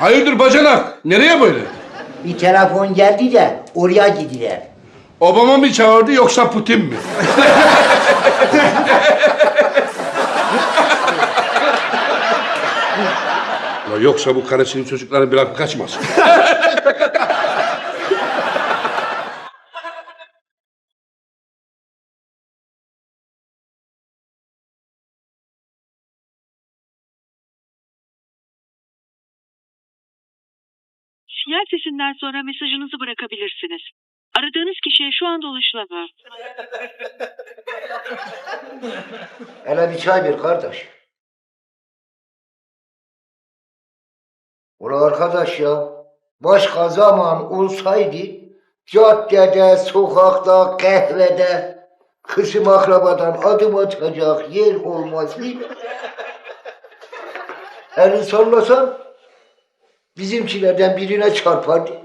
Hayırdır bacanak? Nereye böyle? Bir telefon geldi de oraya gidiler. Obama mı çağırdı yoksa Putin mi? Ya yoksa bu karısının çocukları bırakıp kaçmasın. Sinyal sesinden sonra mesajınızı bırakabilirsiniz. Aradığınız kişiye şu anda ulaşılamıyor. Hele bir çay ver kardeş. Ulan arkadaş ya, başka zaman olsaydı caddede, sokakta, kahvede kısım akrabadan adım atacak yer olmazdı. Elini sallasan bizimkilerden birine çarpardı.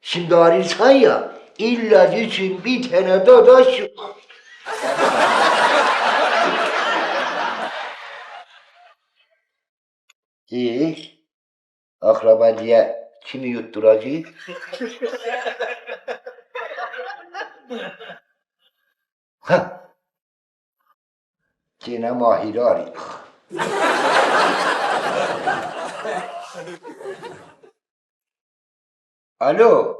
Şimdi arıyorsan ya illa için bir tane dadaş yok. İyi. Akraba diye kimi yutturacak? Hah. Yine Mahir'i arayayım. Alo.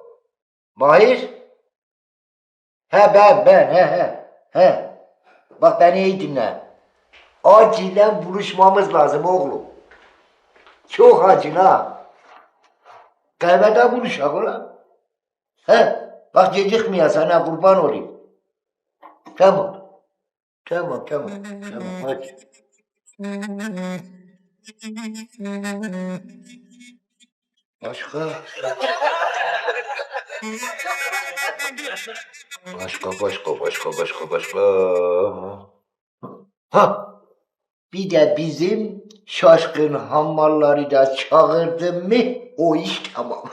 Mahir? He ben ben he he. He. Bak beni iyi dinle. Acilen buluşmamız lazım oğlum. Çok acil ha. Kahvede buluşak ulan. He, bak gecikmeye sana kurban olayım. Tamam. Tamam, tamam. Tamam, hadi. Başka? Başka, başka, başka, başka, başka. Ha, bir de bizim şaşkın hammalları da çağırdım mı o iş tamam.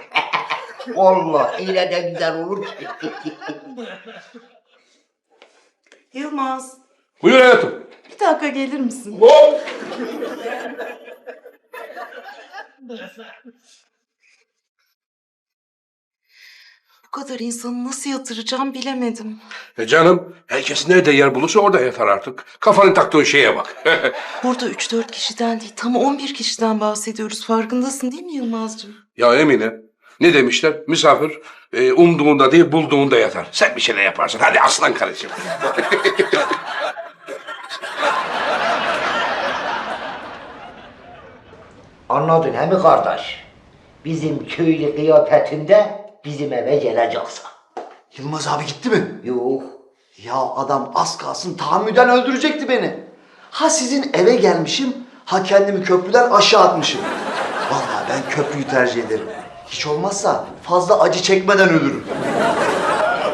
Allah öyle de güzel olur ki. Yılmaz, Buyur hayatım. bir dakika gelir misin? Hop. Bu kadar insanı nasıl yatıracağım bilemedim. E canım, herkes nerede yer bulursa orada yatar artık. Kafanın taktığı şeye bak. Burada 3-4 kişiden değil, tam 11 kişiden bahsediyoruz. Farkındasın değil mi Yılmazcığım? ya Emine, ne demişler? Misafir e, umduğunda değil bulduğunda yatar. Sen bir şeyler yaparsın. Hadi aslan kardeşim. Anladın he mi kardeş? Bizim köylü kıyafetinde bizim eve geleceksin. Yılmaz abi gitti mi? Yok. Ya adam az kalsın tahammüden öldürecekti beni. Ha sizin eve gelmişim, ha kendimi köprüden aşağı atmışım. Vallahi ben köprüyü tercih ederim. Hiç olmazsa fazla acı çekmeden ölürüm.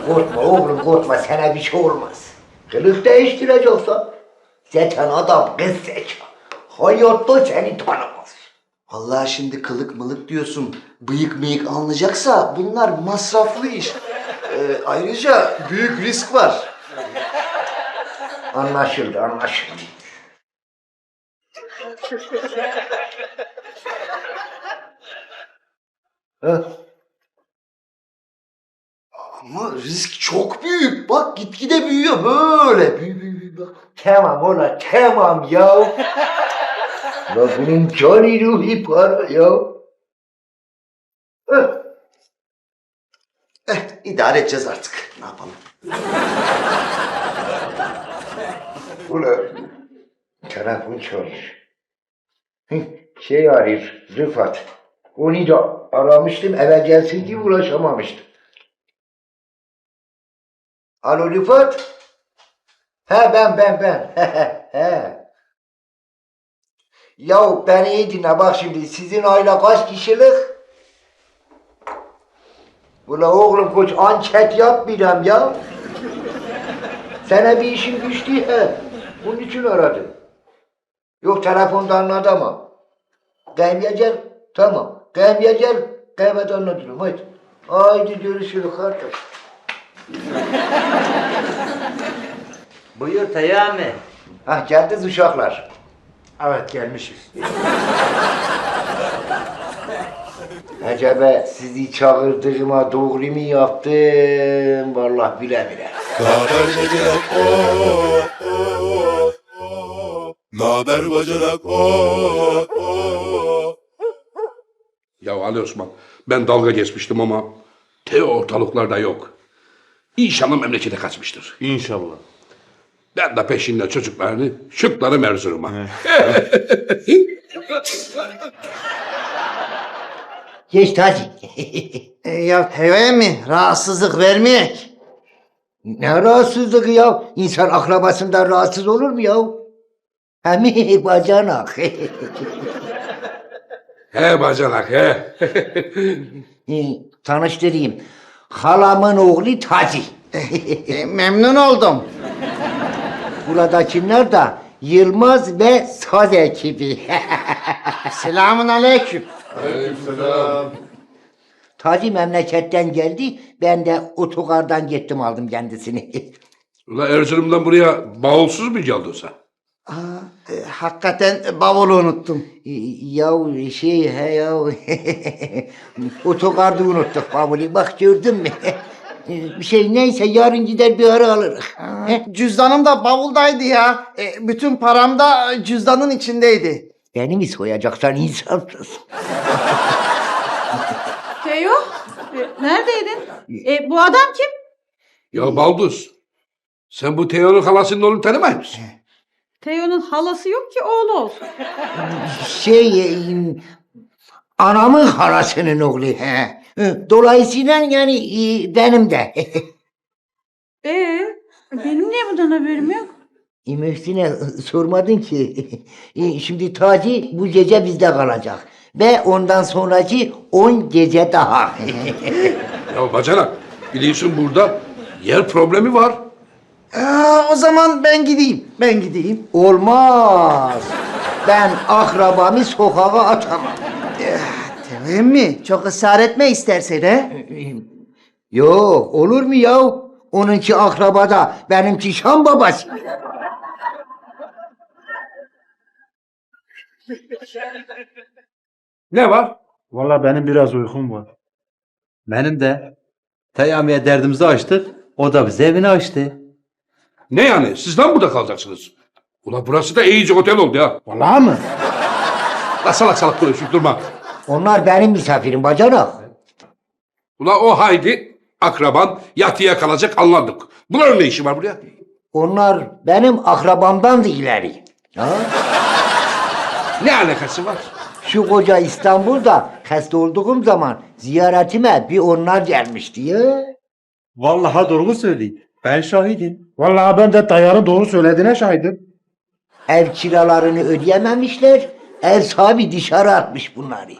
Korkma oğlum korkma sana bir şey olmaz. Kılık değiştireceksin. Zaten adam kız zeka. Hayatta seni tanımaz. Vallahi şimdi kılık mılık diyorsun, bıyık mıyık alınacaksa bunlar masraflı iş. Ee, ayrıca büyük risk var. Anlaşıldı anlaşıldı. Hı? Ama risk çok büyük. Bak gitgide büyüyor böyle. Büyü, büyü, büyü, bak. Tamam ulan tamam ya. La bunun cani ruhi para ya. Hı? Eh, idare edeceğiz artık. Ne yapalım? Ulan telefon çalıyor. Şey arıyor Rıfat. Onu da aramıştım eve gelsin diye ulaşamamıştım. Alo Rıfat. He ben ben ben. He. Ya beni iyi dinle bak şimdi sizin aile kaç kişilik? Ula oğlum koç anket yapmayacağım ya. Sana bir işin düştü he. Bunun için aradım. Yok telefonda anlatamam. Kahveye gel. Tamam. Kahveye gel. Kahvede anlatırım. Haydi. Haydi görüşürüz kardeş. Buyur Teyami. Hah geldiniz uşaklar. Evet gelmişiz. Acaba sizi çağırdığıma doğru mu yaptım? Vallahi bile bile. Naber bacanak oh oh oh Naber bacanak Ya Ali Osman ben dalga geçmiştim ama Teo ortalıklarda yok. İnşallah memlekete kaçmıştır. İnşallah. Ben de peşinden çocuklarını şıklarım Erzurum'a. Geç Taci. E, ya Tevye mi? Rahatsızlık vermeyek. ne rahatsızlığı ya? İnsan akrabasından rahatsız olur mu ya? Hem bacanak. he bacanak he. Ee, Tanıştırayım. Halamın oğlu Taci. E, memnun oldum. Buradakiler de Yılmaz ve Saz ekibi. Selamun aleyküm. Taci memleketten geldi. Ben de otogardan gittim aldım kendisini. Ula Erzurum'dan buraya bavulsuz mu geldiyse? Aa, e, hakikaten bavulu unuttum. ya şey he ya. Otogarda unuttuk bavulu. Bak gördün mü? Bir şey neyse yarın gider bir ara alırız. He? Cüzdanım da bavuldaydı ya. E, bütün param da cüzdanın içindeydi. Beni mi soyacaksan insansız? Teo, e, neredeydin? E, bu adam kim? Ya Balduz sen bu Teo'nun halasının oğlunu tanımıyor musun? Teo'nun halası yok ki oğlu olsun. Şey, e, anamın halasının oğlu. He. Dolayısıyla yani e, benim de. Ee, benim niye bundan haberim yok? E, Mühsin'e sormadın ki. E, Şimdi Taci bu gece bizde kalacak. Ve ondan sonraki 10 gece daha. Ya bacanak biliyorsun burada yer problemi var. Aa, o zaman ben gideyim. Ben gideyim. Olmaz. Ben akrabamı sokağa atamam. Tevye mi? Çok ısrar etme istersen he. Yok olur mu ya? Onunki akrabada, benimki Şam babası. Ne var? Valla benim biraz uykum var. Benim de. Teyamiye derdimizi açtık. O da bize evini açtı. Ne yani sizden burada kalacaksınız? Ula burası da iyice otel oldu ya. Vallahi mı? La salak salak konuşup durma. Onlar benim misafirim bacanak. Ula o haydi akraban yatıya kalacak anladık. Bunların ne işi var buraya? Onlar benim akrabamdan da ileri. Ha? Ne alakası var? Şu koca İstanbul'da hasta olduğum zaman ziyaretime bir onlar gelmişti ya. Vallahi doğru söyleyeyim. Ben şahidim. Vallahi ben de Tayyar'ın doğru söylediğine şahidim. Ev kiralarını ödeyememişler. Ev sahibi dışarı atmış bunları.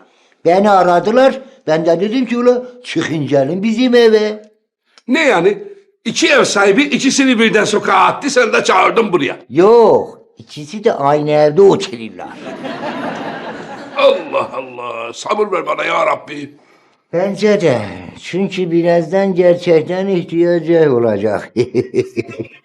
Beni aradılar. Ben de dedim ki ula çıkın gelin bizim eve. Ne yani? İki ev sahibi ikisini birden sokağa attı sen de çağırdın buraya. Yok. ikisi de aynı evde otururlar. Allah Allah sabır ver bana ya Rabbi. Bence de. Çünkü birazdan gerçekten ihtiyacı olacak.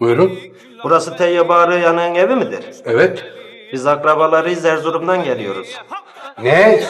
Buyurun. Burası Teyyabarı yanın evi midir? Evet. Biz akrabalarıyız Erzurum'dan geliyoruz. Ne?